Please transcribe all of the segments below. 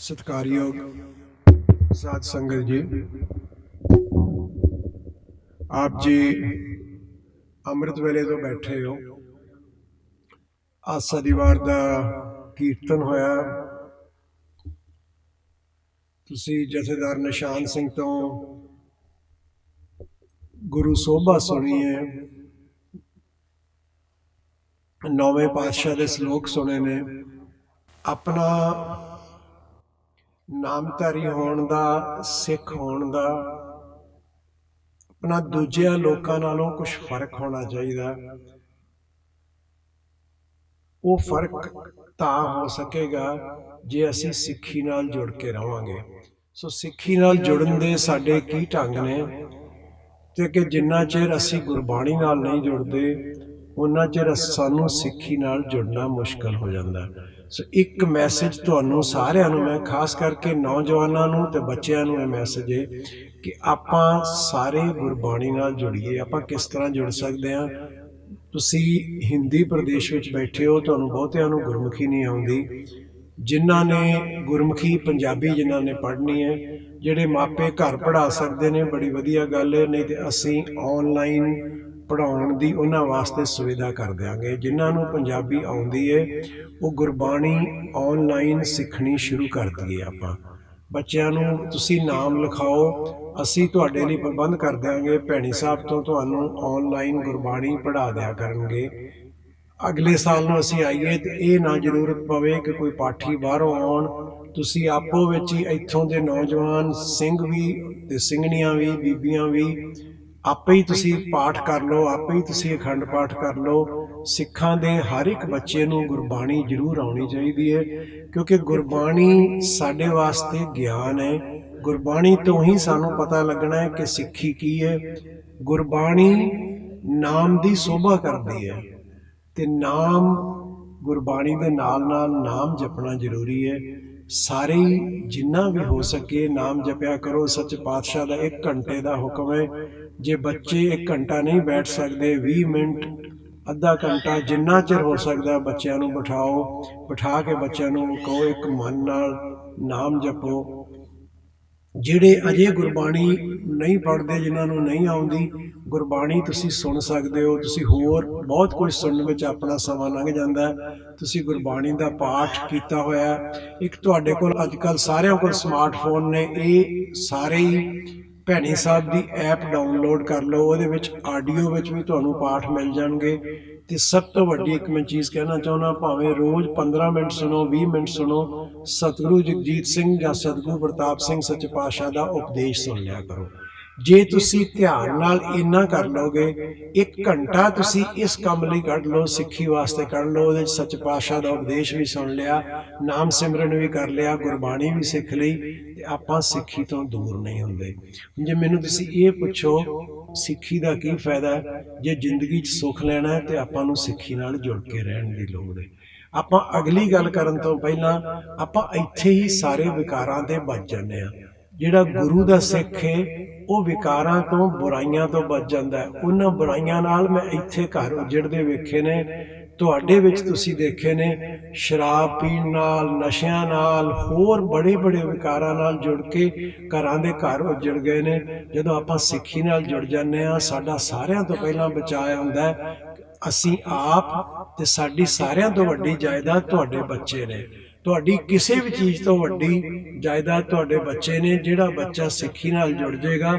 ਸਤਿਕਾਰਯੋਗ ਸਾਧ ਸੰਗਤ ਜੀ। ਆਪ ਜੀ ਅੰਮ੍ਰਿਤ ਵੇਲੇ ਤੋਂ ਬੈਠੇ ਹੋ। ਆਸਾ ਦੀਵਾਰ ਦਾ ਕੀਰਤਨ ਹੋਇਆ। ਤੁਸੀਂ ਜਥੇਦਾਰ ਨਿਸ਼ਾਨ ਸਿੰਘ ਤੋਂ ਗੁਰੂ ਸੋਭਾ ਸੁਣੀ ਹੈ। ਨੌਵੇਂ ਪਾਤਸ਼ਾਹ ਦੇ ਸ਼ਲੋਕ ਸੁਣੇ ਨੇ। ਆਪਣਾ ਨਾਮਧਾਰੀ ਹੋਣ ਦਾ, ਸਿੱਖ ਹੋਣ ਦਾ। ਆਪਣਾ ਦੂਜਿਆਂ ਲੋਕਾਂ ਨਾਲੋਂ ਕੁਝ ਫ਼ਰਕ ਹੋਣਾ ਚਾਹੀਦਾ। ਉਹ ਫ਼ਰਕ ਤਾਂ ਹੋ ਸਕੇਗਾ ਜੇ ਅਸੀਂ ਸਿੱਖੀ ਨਾਲ ਜੁੜ ਕੇ ਰਵਾਂਗੇ। ਸੋ ਸਿੱਖੀ ਨਾਲ ਜੁੜਨ ਦੇ ਸਾਡੇ ਕੀ ਢੰਗ ਨੇ? ਤੇ ਕਿ ਜਿੰਨਾ ਚਿਰ ਅਸੀਂ ਗੁਰਬਾਣੀ ਨਾਲ ਨਹੀਂ ਜੁੜਦੇ ਉਹਨਾਂ ਚਿਰ ਸਾਨੂੰ ਸਿੱਖੀ ਨਾਲ ਜੁੜਨਾ ਮੁਸ਼ਕਲ ਹੋ ਜਾਂਦਾ ਸੋ ਇੱਕ ਮੈਸੇਜ ਤੁਹਾਨੂੰ ਸਾਰਿਆਂ ਨੂੰ, ਮੈਂ ਖਾਸ ਕਰਕੇ ਨੌਜਵਾਨਾਂ ਨੂੰ ਤੇ ਬੱਚਿਆਂ ਨੂੰ ਇਹ ਮੈਸੇਜ ਹੈ ਕਿ ਆਪਾਂ ਸਾਰੇ ਗੁਰਬਾਣੀ ਨਾਲ ਜੁੜੀਏ। ਆਪਾਂ ਕਿਸ ਤਰ੍ਹਾਂ ਜੁੜ ਸਕਦੇ ਹਾਂ? ਤੁਸੀਂ ਹਿੰਦੀ ਪ੍ਰਦੇਸ਼ ਵਿੱਚ ਬੈਠੇ ਹੋ, ਤੁਹਾਨੂੰ ਬਹੁਤਿਆਂ ਨੂੰ ਗੁਰਮੁਖੀ ਨਹੀਂ ਆਉਂਦੀ। ਜਿਨ੍ਹਾਂ ਨੇ ਗੁਰਮੁਖੀ ਪੰਜਾਬੀ ਜਿਨ੍ਹਾਂ ਨੇ ਪੜ੍ਹਨੀ ਹੈ, ਜਿਹੜੇ ਮਾਪੇ ਘਰ ਪੜ੍ਹਾ ਸਕਦੇ ਨੇ, ਬੜੀ ਵਧੀਆ ਗੱਲ ਹੈ। ਨਹੀਂ ਤੇ ਅਸੀਂ ਆਨਲਾਈਨ ਪੜਾਉਣ ਦੀ ਉਹਨਾਂ ਵਾਸਤੇ ਸੁਵਿਧਾ ਕਰ ਦਿਆਂਗੇ। ਜਿਨ੍ਹਾਂ ਨੂੰ ਪੰਜਾਬੀ ਆਉਂਦੀ ਹੈ ਉਹ ਗੁਰਬਾਣੀ ਆਨਲਾਈਨ ਸਿੱਖਣੀ ਸ਼ੁਰੂ ਕਰ ਦਈਏ ਆਪਾਂ। ਬੱਚਿਆਂ ਨੂੰ ਤੁਸੀਂ ਨਾਮ ਲਿਖਾਓ, ਅਸੀਂ ਤੁਹਾਡੇ ਲਈ ਪ੍ਰਬੰਧ ਕਰ ਦਿਆਂਗੇ। ਭੈਣੀ ਸਾਹਿਬ ਤੋਂ ਤੁਹਾਨੂੰ ਆਨਲਾਈਨ ਗੁਰਬਾਣੀ ਪੜ੍ਹਾ ਦਿਆ ਕਰਨਗੇ। ਅਗਲੇ ਸਾਲ ਨੂੰ ਅਸੀਂ ਆਈਏ ਤੇ ਇਹ ਨਾ ਜ਼ਰੂਰਤ ਪਵੇ ਕਿ ਕੋਈ ਪਾਠੀ ਬਾਹਰੋਂ ਆਉਣ। ਤੁਸੀਂ ਆਪੋ ਵਿੱਚ ਹੀ ਇੱਥੋਂ ਦੇ ਨੌਜਵਾਨ, ਸਿੰਘ ਵੀ ਤੇ ਸਿੰਘਣੀਆਂ ਵੀ, ਬੀਬੀਆਂ ਵੀ ਆਪੇ ਹੀ ਤੁਸੀਂ ਪਾਠ ਕਰ ਲਓ ਆਪੇ ਹੀ ਤੁਸੀਂ ਅਖੰਡ ਪਾਠ ਕਰ ਲਓ। ਸਿੱਖਾਂ ਦੇ ਹਰ ਇੱਕ ਬੱਚੇ ਨੂੰ ਗੁਰਬਾਣੀ ਜ਼ਰੂਰ ਆਉਣੀ ਚਾਹੀਦੀ ਹੈ ਕਿਉਂਕਿ ਗੁਰਬਾਣੀ ਸਾਡੇ ਵਾਸਤੇ ਗਿਆਨ ਹੈ। ਗੁਰਬਾਣੀ ਤੋਂ ਹੀ ਸਾਨੂੰ ਪਤਾ ਲੱਗਣਾ ਹੈ ਕਿ ਸਿੱਖੀ ਕੀ ਹੈ। ਗੁਰਬਾਣੀ ਨਾਮ ਦੀ ਸੋਭਾ ਕਰਦੀ ਹੈ। ਤੇ ਨਾਮ ਗੁਰਬਾਣੀ ਦੇ ਨਾਲ ਨਾਲ ਨਾਮ ਜਪਣਾ ਜ਼ਰੂਰੀ ਹੈ। ਸਾਰੇ ਜਿੰਨਾ ਵੀ ਹੋ ਸਕੇ ਨਾਮ ਜਪਿਆ ਕਰੋ। ਸੱਚ ਪਾਤਸ਼ਾਹ ਦਾ 1 ਘੰਟੇ ਦਾ ਹੁਕਮ ਹੈ। ਜੇ ਬੱਚੇ 1 ਘੰਟਾ ਨਹੀਂ ਬੈਠ ਸਕਦੇ 20 ਮਿੰਟ ਅੱਧਾ ਘੰਟਾ ਜਿੰਨਾ ਚਿਰ ਹੋ ਸਕਦਾ ਬੱਚਿਆਂ ਨੂੰ ਬਿਠਾਓ ਬਿਠਾ ਕੇ ਬੱਚਿਆਂ ਨੂੰ ਕਹੋ ਇੱਕ ਮਨ ਨਾਲ ਨਾਮ ਜਪੋ। ਜਿਹੜੇ ਅਜੇ ਗੁਰਬਾਣੀ ਨਹੀਂ ਪੜ੍ਹਦੇ ਜਿਨ੍ਹਾਂ ਨੂੰ ਨਹੀਂ ਆਉਂਦੀ ਗੁਰਬਾਣੀ ਤੁਸੀਂ ਸੁਣ ਸਕਦੇ ਹੋ ਤੁਸੀਂ ਹੋਰ ਬਹੁਤ ਕੁਝ ਸੁਣਨ ਵਿੱਚ ਆਪਣਾ ਸਮਾਂ ਲੰਘ ਜਾਂਦਾ ਤੁਸੀਂ ਗੁਰਬਾਣੀ ਦਾ ਪਾਠ ਕੀਤਾ ਹੋਇਆ। ਇੱਕ ਤੁਹਾਡੇ ਕੋਲ ਅੱਜ ਕੱਲ ਸਾਰਿਆਂ ਕੋਲ ਸਮਾਰਟਫੋਨ ਨੇ ਇਹ ਸਾਰੇ ਹੀ ਭੈਣੀ ਸਾਹਿਬ ਦੀ ਐਪ ਡਾਊਨਲੋਡ ਕਰ ਲਓ, ਉਹਦੇ ਵਿੱਚ ਆਡੀਓ ਵਿੱਚ ਵੀ ਤੁਹਾਨੂੰ ਪਾਠ ਮਿਲ ਜਾਣਗੇ। ਤੇ ਸਭ ਤੋਂ ਵੱਡੀ ਇੱਕ ਮੈਂ ਚੀਜ਼ ਕਹਿਣਾ ਚਾਹੁੰਦਾ, ਭਾਵੇਂ ਰੋਜ਼ 15 ਮਿੰਟ ਸੁਣੋ 20 ਮਿੰਟ ਸੁਣੋ, ਸਤਿਗੁਰੂ ਜਗਜੀਤ ਸਿੰਘ ਜਾਂ ਸਤਿਗੁਰੂ ਪ੍ਰਤਾਪ ਸਿੰਘ ਸੱਚੇ ਪਾਤਸ਼ਾਹ ਦਾ ਉਪਦੇਸ਼ ਸੁਣ ਲਿਆ ਕਰੋ। ਜੇ ਤੁਸੀਂ ਧਿਆਨ ਨਾਲ ਇੰਨਾ ਕਰ ਲਓਗੇ, ਇੱਕ ਘੰਟਾ ਤੁਸੀਂ ਇਸ ਕੰਮ ਲਈ ਕੱਢ ਲਓ, ਸਿੱਖੀ ਵਾਸਤੇ ਕੱਢ ਲਓ, ਉਹਦੇ 'ਚ ਸੱਚ ਪਾਤਸ਼ਾਹ ਦਾ ਉਪਦੇਸ਼ ਵੀ ਸੁਣ ਲਿਆ, ਨਾਮ ਸਿਮਰਨ ਵੀ ਕਰ ਲਿਆ, ਗੁਰਬਾਣੀ ਵੀ ਸਿੱਖ ਲਈ, ਤੇ ਆਪਾਂ ਸਿੱਖੀ ਤੋਂ ਦੂਰ ਨਹੀਂ ਹੁੰਦੇ। ਜੇ ਮੈਨੂੰ ਤੁਸੀਂ ਇਹ ਪੁੱਛੋ, ਸਿੱਖੀ ਦਾ ਕੀ ਫਾਇਦਾ ਜੇ ਜ਼ਿੰਦਗੀ 'ਚ ਸੁੱਖ ਲੈਣਾ ਹੈ, ਤੇ ਆਪਾਂ ਨੂੰ ਸਿੱਖੀ ਨਾਲ ਜੁੜ ਕੇ ਰਹਿਣ ਦੀ ਲੋੜ ਹੈ। ਆਪਾਂ ਅਗਲੀ ਗੱਲ ਕਰਨ ਤੋਂ ਪਹਿਲਾਂ ਆਪਾਂ ਇੱਥੇ ਹੀ ਸਾਰੇ ਵਿਕਾਰਾਂ ਤੇ ਬਚ ਜਾਂਦੇ ਆ ਜਿਹੜਾ ਗੁਰੂ ਦਾ ਸਿੱਖ ਹੈ ਉਹ ਵਿਕਾਰਾਂ ਤੋਂ ਬੁਰਾਈਆਂ ਤੋਂ ਬਚ ਜਾਂਦਾ ਹੈ। ਉਹਨਾਂ ਬੁਰਾਈਆਂ ਨਾਲ ਮੈਂ ਇੱਥੇ ਘਰ ਉਜੜਦੇ ਵੇਖੇ ਨੇ, ਤੁਹਾਡੇ ਵਿੱਚ ਤੁਸੀਂ ਦੇਖੇ ਨੇ, ਸ਼ਰਾਬ ਪੀਣ ਨਾਲ, ਨਸ਼ਿਆਂ ਨਾਲ, ਹੋਰ ਬੜੇ ਬੜੇ ਵਿਕਾਰਾਂ ਨਾਲ ਜੁੜ ਕੇ ਘਰਾਂ ਦੇ ਘਰ ਉਜੜ ਗਏ ਨੇ। ਜਦੋਂ ਆਪਾਂ ਸਿੱਖੀ ਨਾਲ ਜੁੜ ਜਾਂਦੇ ਆ ਸਾਡਾ ਸਾਰਿਆਂ ਤੋਂ ਪਹਿਲਾਂ ਬਚਾਅ ਹੁੰਦਾ ਹੈ ਅਸੀਂ ਆਪ ਤੇ ਸਾਡੀ ਸਾਰਿਆਂ ਤੋਂ ਵੱਡੀ ਜਾਇਦਾਦ ਤੁਹਾਡੇ ਬੱਚੇ ਨੇ। ਤੁਹਾਡੀ ਕਿਸੇ ਵੀ ਚੀਜ਼ ਤੋਂ ਵੱਡੀ ਜਾਇਦਾਦ ਤੁਹਾਡੇ ਬੱਚੇ ਨੇ ਜਿਹੜਾ ਬੱਚਾ ਸਿੱਖੀ ਨਾਲ ਜੁੜ ਜਾਏਗਾ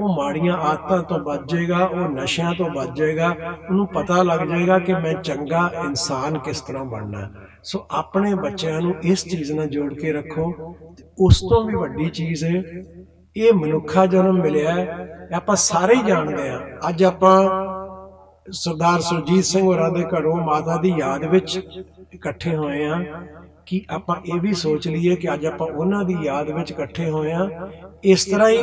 ਉਹ ਮਾੜੀਆਂ ਆਦਤਾਂ ਤੋਂ ਬਚ ਜਾਏਗਾ ਉਹ ਨਸ਼ਿਆਂ ਤੋਂ ਬਚ ਜਾਏਗਾ ਉਹਨੂੰ ਪਤਾ ਲੱਗ ਜਾਏਗਾ ਕਿ ਮੈਂ ਚੰਗਾ ਇਨਸਾਨ ਕਿਸ ਤਰ੍ਹਾਂ ਬਣਨਾ। ਸੋ ਆਪਣੇ ਬੱਚਿਆਂ ਨੂੰ ਇਸ ਚੀਜ਼ ਨਾਲ ਜੋੜ ਕੇ ਰੱਖੋ। ਉਸ ਤੋਂ ਵੀ ਵੱਡੀ ਚੀਜ਼ ਹੈ ਇਹ ਮਨੁੱਖਾ ਜਨਮ ਮਿਲਿਆ ਆਪਾਂ ਸਾਰੇ ਹੀ ਜਾਣਦੇ ਆ ਅੱਜ ਆਪਾਂ ਸਰਦਾਰ ਸੁਰਜੀਤ ਸਿੰਘ ਹੋਰਾਂ ਦੇ ਘਰੋਂ ਮਾਤਾ ਦੀ ਯਾਦ ਵਿੱਚ ਇਕੱਠੇ ਹੋਏ ਆ ਕਿ ਆਪਾਂ ਇਹ ਵੀ ਸੋਚ ਲਈਏ ਕਿ ਅੱਜ ਆਪਾਂ ਉਹਨਾਂ ਦੀ ਯਾਦ ਵਿੱਚ ਇਕੱਠੇ ਹੋਏ ਆ ਇਸ ਤਰ੍ਹਾਂ ਹੀ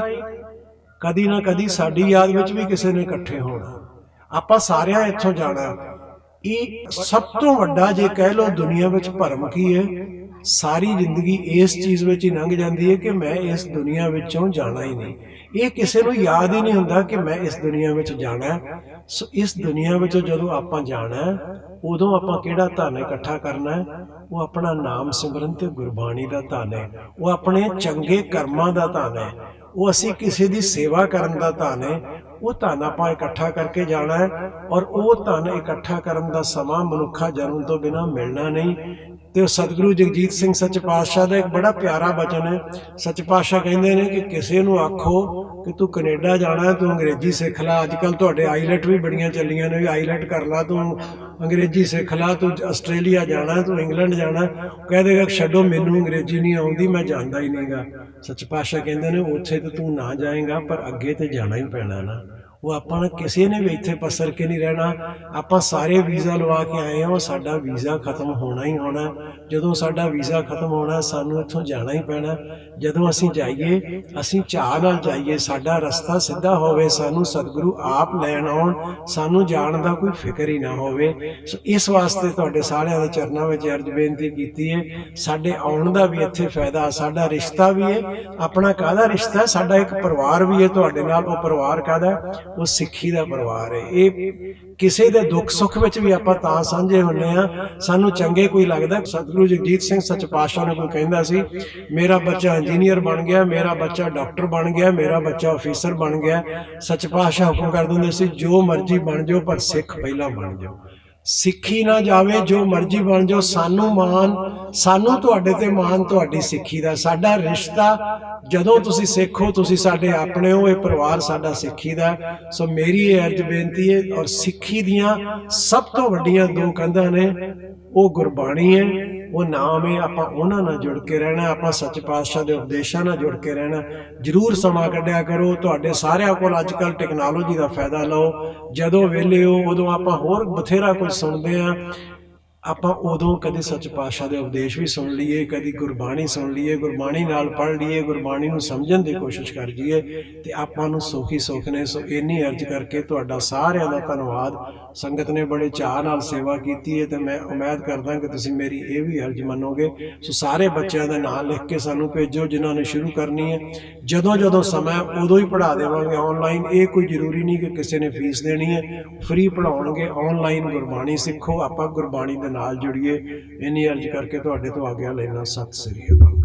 ਕਦੀ ਨਾ ਕਦੀ ਸਾਡੀ ਯਾਦ ਵਿੱਚ ਵੀ ਕਿਸੇ ਨੇ ਇਕੱਠੇ ਹੋਣਾ। ਆਪਾਂ ਸਾਰਿਆਂ ਇੱਥੋਂ ਜਾਣਾ। ਇਹ ਸਭ ਤੋਂ ਵੱਡਾ ਜੇ ਕਹਿ ਲਓ ਦੁਨੀਆ ਵਿੱਚ ਭਰਮ ਕੀ ਹੈ ਸਾਰੀ ਜ਼ਿੰਦਗੀ ਇਸ ਚੀਜ਼ ਵਿੱਚ ਹੀ ਲੰਘ ਜਾਂਦੀ ਹੈ ਕਿ ਮੈਂ ਇਸ ਦੁਨੀਆ ਵਿੱਚੋਂ ਜਾਣਾ ਹੀ ਨਹੀਂ। ਇਹ ਕਿਸੇ ਨੂੰ ਯਾਦ ਹੀ ਨਹੀਂ ਹੁੰਦਾ ਕਿ ਮੈਂ ਇਸ ਦੁਨੀਆ ਵਿੱਚ ਜਾਣਾ ਸੋ ਇਸ ਦੁਨੀਆ ਵਿੱਚੋਂ ਜਦੋਂ ਆਪਾਂ ਜਾਣਾ ਉਦੋਂ ਆਪਾਂ ਕਿਹੜਾ ਧਨ ਇਕੱਠਾ ਕਰਨਾ ਹੈ? ਉਹ ਆਪਣਾ ਨਾਮ ਸਿਮਰਨ ਤੇ ਗੁਰਬਾਣੀ ਦਾ ਧਨ ਹੈ। ਉਹ ਆਪਣੇ ਚੰਗੇ ਕਰਮਾਂ ਦਾ ਧਨ ਹੈ। ਉਹ ਅਸੀਂ ਕਿਸੇ ਦੀ ਸੇਵਾ ਕਰਨ ਦਾ ਧਨ ਹੈ, ਉਹ ਧਨ ਆਪਾਂ ਇਕੱਠਾ ਕਰਕੇ ਜਾਣਾ ਹੈ ਔਰ ਉਹ ਧਨ ਇਕੱਠਾ ਕਰਨ ਦਾ ਸਮਾਂ ਮਨੁੱਖਾ ਜਨਮ ਤੋਂ ਬਿਨਾ ਮਿਲਣਾ ਨਹੀਂ। ਤੇ ਉਹ ਸਤਿਗੁਰੂ ਜਗਜੀਤ ਸਿੰਘ ਸੱਚ ਪਾਤਸ਼ਾਹ ਦਾ ਇੱਕ ਬੜਾ ਪਿਆਰਾ ਬਚਨ ਹੈ। ਸੱਚ ਪਾਤਸ਼ਾਹ ਕਹਿੰਦੇ ਨੇ ਕਿ ਕਿਸੇ ਨੂੰ ਆਖੋ ਕਿ ਤੂੰ ਕੈਨੇਡਾ ਜਾਣਾ, ਤੂੰ ਅੰਗਰੇਜ਼ੀ ਸਿੱਖ ਲੈ। ਅੱਜ ਕੱਲ ਤੁਹਾਡੇ ਆਈਲੈਟ ਵੀ ਬੜੀਆਂ ਚੱਲੀਆਂ ਨੇ, ਵੀ ਆਈਲੈਟ ਕਰ ਲਾ ਤੂੰ, ਅੰਗਰੇਜ਼ੀ ਸਿੱਖ ਲੈ, ਤੂੰ ਆਸਟ੍ਰੇਲੀਆ ਜਾਣਾ, ਤੂੰ ਇੰਗਲੈਂਡ ਜਾਣਾ। ਕਹਿ ਦੇਗਾ ਛੱਡੋ, ਮੈਨੂੰ ਅੰਗਰੇਜ਼ੀ ਨਹੀਂ ਆਉਂਦੀ, ਮੈਂ ਜਾਂਦਾ ਹੀ ਨਹੀਂਗਾ। ਸੱਚ ਪਾਤਸ਼ਾਹ ਕਹਿੰਦੇ ਨੇ, ਉੱਥੇ ਤੇ ਤੂੰ ਨਾ ਜਾਏਗਾ, ਪਰ ਅੱਗੇ ਤੇ ਜਾਣਾ ਹੀ ਪੈਣਾ ਨਾ। ਉਹ ਆਪਾਂ ਨੇ ਕਿਸੇ ਨੇ ਵੀ ਇੱਥੇ ਪਸਰ ਕੇ ਨਹੀਂ ਰਹਿਣਾ। ਆਪਾਂ ਸਾਰੇ ਵੀਜ਼ਾ ਲਵਾ ਕੇ ਆਏ ਹਾਂ, ਸਾਡਾ ਵੀਜ਼ਾ ਖਤਮ ਹੋਣਾ ਹੀ ਹੋਣਾ। ਜਦੋਂ ਸਾਡਾ ਵੀਜ਼ਾ ਖਤਮ ਹੋਣਾ, ਸਾਨੂੰ ਇੱਥੋਂ ਜਾਣਾ ਹੀ ਪੈਣਾ। ਜਦੋਂ ਅਸੀਂ ਜਾਈਏ, ਅਸੀਂ ਚਾਹ ਨਾਲ ਜਾਈਏ, ਸਾਡਾ ਰਸਤਾ ਸਿੱਧਾ ਹੋਵੇ, ਸਾਨੂੰ ਸਤਿਗੁਰੂ ਆਪ ਲੈਣ ਆਉਣ, ਸਾਨੂੰ ਜਾਣ ਦਾ ਕੋਈ ਫਿਕਰ ਹੀ ਨਾ ਹੋਵੇ। ਸੋ ਇਸ ਵਾਸਤੇ ਤੁਹਾਡੇ ਸਾਰਿਆਂ ਦੇ ਚਰਨਾਂ ਵਿੱਚ ਅਰਜ਼ ਬੇਨਤੀ ਕੀਤੀ ਹੈ, ਸਾਡੇ ਆਉਣ ਦਾ ਵੀ ਇੱਥੇ ਫਾਇਦਾ, ਸਾਡਾ ਰਿਸ਼ਤਾ ਵੀ ਹੈ। ਆਪਣਾ ਕਾਹਦਾ ਰਿਸ਼ਤਾ ਸਾਡਾ ਇੱਕ ਪਰਿਵਾਰ ਵੀ ਹੈ ਤੁਹਾਡੇ ਨਾਲ, ਉਹ ਪਰਿਵਾਰ ਕਾਹਦਾ ਉਹ ਸਿੱਖੀ ਦਾ ਪਰਿਵਾਰ ਹੈ। ਇਹ ਕਿਸੇ ਦੇ ਦੁੱਖ ਸੁੱਖ ਵਿੱਚ ਵੀ ਆਪਾਂ ਤਾਂ ਸਾਂਝੇ ਹੁੰਨੇ ਆ ਸਾਨੂੰ ਚੰਗੇ ਕੋਈ ਲੱਗਦਾ। ਸਤਿਗੁਰੂ ਜਗਜੀਤ ਸਿੰਘ ਸੱਚ ਪਾਤਸ਼ਾਹ ਨੂੰ ਕੋਈ ਕਹਿੰਦਾ ਸੀ, ਮੇਰਾ ਬੱਚਾ ਇੰਜੀਨੀਅਰ ਬਣ ਗਿਆ, ਮੇਰਾ ਬੱਚਾ ਡਾਕਟਰ ਬਣ ਗਿਆ, ਮੇਰਾ ਬੱਚਾ ਅਫੀਸਰ ਬਣ ਗਿਆ। ਸੱਚ ਪਾਤਸ਼ਾਹ ਹੁਕਮ ਕਰ ਦਿੰਦੇ ਸੀ, ਜੋ ਮਰਜ਼ੀ ਬਣ ਜਾਓ, ਪਰ ਸਿੱਖ ਪਹਿਲਾਂ ਬਣ ਜਾਓ। ਸਿੱਖੀ ਨਾ ਜਾਵੇ, ਜੋ ਮਰਜ਼ੀ ਬਣ ਜਾਓ, ਸਾਨੂੰ ਮਾਨ ਸਾਨੂੰ ਤੁਹਾਡੇ ਤੇ ਮਾਨ ਤੁਹਾਡੀ ਸਿੱਖੀ ਦਾ। ਸਾਡਾ ਰਿਸ਼ਤਾ ਜਦੋਂ ਤੁਸੀਂ ਸਿੱਖੋ, ਤੁਸੀਂ ਸਾਡੇ ਆਪਣੇ ਹੋ, ਇਹ ਪਰਿਵਾਰ ਸਾਡਾ ਸਿੱਖੀ ਦਾ। ਸੋ ਮੇਰੀ ਇਹ ਅਰਜ਼ ਬੇਨਤੀ ਹੈ ਔਰ ਸਿੱਖੀ ਦੀਆਂ ਸਭ ਤੋਂ ਵੱਡੀਆਂ ਦੋ ਕੰਧਾਂ ਨੇ, ਉਹ ਗੁਰਬਾਣੀ ਹੈ, ਉਹ ਨਾਮ ਹੈ, ਆਪਾਂ ਉਹਨਾਂ ਨਾਲ ਜੁੜ ਕੇ ਰਹਿਣਾ, ਆਪਾਂ ਸੱਚ ਪਾਤਸ਼ਾਹ ਦੇ ਉਪਦੇਸ਼ਾਂ ਨਾਲ ਜੁੜ ਕੇ ਰਹਿਣਾ। ਜਰੂਰ ਸਮਾਂ ਕੱਢਿਆ ਕਰੋ, ਤੁਹਾਡੇ ਸਾਰਿਆਂ ਕੋਲ ਅੱਜ ਕੱਲ ਟੈਕਨੋਲੋਜੀ ਦਾ ਫਾਇਦਾ ਲਓ। ਜਦੋਂ ਵਿਹਲੇ ਹੋ, ਉਦੋਂ ਆਪਾਂ ਹੋਰ ਬਥੇਰਾ ਕੁਝ ਸੁਣਦੇ ਆ ਆਪਾਂ ਉਦੋਂ ਕਦੇ ਸੱਚ ਪਾਤਸ਼ਾਹ ਦੇ ਉਪਦੇਸ਼ ਵੀ ਸੁਣ ਲਈਏ, ਕਦੀ ਗੁਰਬਾਣੀ ਸੁਣ ਲਈਏ, ਗੁਰਬਾਣੀ ਨਾਲ ਪੜ੍ਹ ਲਈਏ, ਗੁਰਬਾਣੀ ਨੂੰ ਸਮਝਣ ਦੀ ਕੋਸ਼ਿਸ਼ ਕਰ ਜੀਏ ਤੇ ਆਪਾਂ ਨੂੰ ਸੁਖੀ ਸੁਖ ਨੇ ਸੋ ਇੰਨੀ ਅਰਜ਼ ਕਰਕੇ ਤੁਹਾਡਾ ਸਾਰਿਆਂ ਦਾ ਧੰਨਵਾਦ। ਸੰਗਤ ਨੇ ਬੜੇ ਚਾਅ ਨਾਲ ਸੇਵਾ ਕੀਤੀ ਹੈ ਤੇ ਮੈਂ ਉਮੀਦ ਕਰਦਾ ਕਿ ਤੁਸੀਂ ਮੇਰੀ ਇਹ ਵੀ ਅਰਜ਼ ਮੰਨੋਗੇ। ਸੋ ਸਾਰੇ ਬੱਚਿਆਂ ਦਾ ਨਾਂ ਲਿਖ ਕੇ ਸਾਨੂੰ ਭੇਜੋ ਜਿਨ੍ਹਾਂ ਨੇ ਸ਼ੁਰੂ ਕਰਨੀ ਹੈ ਜਦੋਂ ਜਦੋਂ ਸਮਾਂ ਉਦੋਂ ਹੀ ਪੜ੍ਹਾ ਦੇਵਾਂਗੇ ਆਨਲਾਈਨ ਇਹ ਕੋਈ ਜ਼ਰੂਰੀ ਨਹੀਂ ਕਿ ਕਿਸੇ ਨੇ ਫੀਸ ਦੇਣੀ ਹੈ ਫ੍ਰੀ ਪੜ੍ਹਾਉਣਗੇ ਆਨਲਾਈਨ ਗੁਰਬਾਣੀ ਸਿੱਖੋ। ਆਪਾਂ ਗੁਰਬਾਣੀ ਦੇ ਨਾਲ ਜੁੜੀਏ। ਇੰਨੀ ਅਰਜ਼ ਕਰਕੇ ਤੁਹਾਡੇ ਤੋਂ ਆਗਿਆ ਲੈਣਾ ਸਤਿ ਸ੍ਰੀ ਅਕਾਲ।